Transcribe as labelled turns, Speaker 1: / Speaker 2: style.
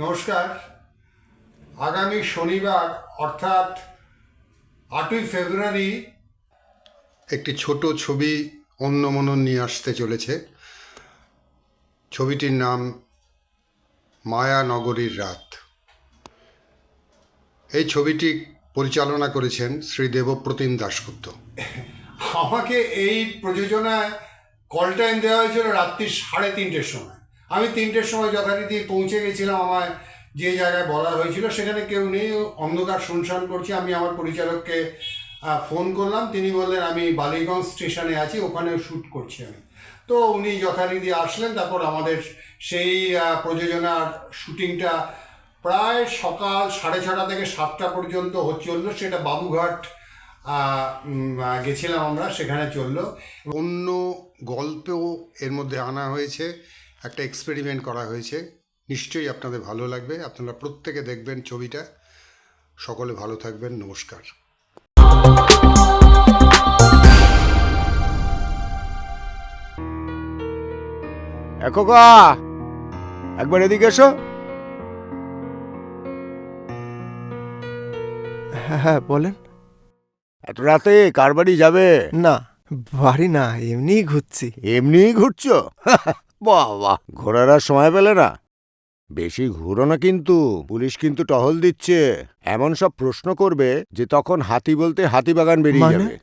Speaker 1: নমস্কার। আগামী শনিবার, অর্থাৎ আটই ফেব্রুয়ারি, একটি ছোট ছবি অন্যমনন নিয়ে আসতে চলেছে। ছবিটির নাম মায়া নগরীর রাত। এই ছবিটি পরিচালনা করেছেন শ্রী দেবপ্রতিম দাশগুপ্ত। আমাকে এই প্রযোজনায় কল টাইম দেওয়া হয়েছিল রাত্রি সাড়ে তিনটের সময়। আমি তিনটের সময় যথারীতি পৌঁছে গেছিলাম আমায় যে জায়গায় বলা হয়েছিল, সেখানে কেউ নেই, অন্ধকার শুনশান করছি। আমি আমার পরিচালককে ফোন করলাম। তিনি বললেন, আমি বালিগঞ্জ স্টেশনে আছি ওখানে শ্যুট করছি আমি। তো উনি যথারীতি আসলেন। তারপর আমাদের সেই প্রযোজনার শুটিংটা প্রায় সকাল সাড়ে ছটা থেকে সাতটা পর্যন্ত চলল। সেটা বাবুঘাট গেছিলাম আমরা, সেখানে চলল। অন্য গল্পও এর মধ্যে আনা হয়েছে। একটা এক্সপেরিমেন্ট করা হয়েছে। নিশ্চয়ই আপনাদের ভালো লাগবে। আপনারা প্রত্যেকে দেখবেন ছবিটা। সকলে ভালো থাকবেন। নমস্কার।
Speaker 2: এককা একবার এদিকে এসো।
Speaker 3: হ্যাঁ হ্যাঁ বলেন।
Speaker 2: এত রাতে কার বাড়ি যাবে?
Speaker 3: না বাড়ি না এমনিই ঘুরছি।
Speaker 2: এমনিই ঘুরছো? বাবা। ঘোরার আর সময় পেলে না। বেশি ঘুরো না কিন্তু পুলিশ কিন্তু টহল দিচ্ছে। এমন সব প্রশ্ন করবে যে তখন হাতি বলতে হাতি বাগান বেরিয়ে
Speaker 3: মানে?
Speaker 2: যাবে।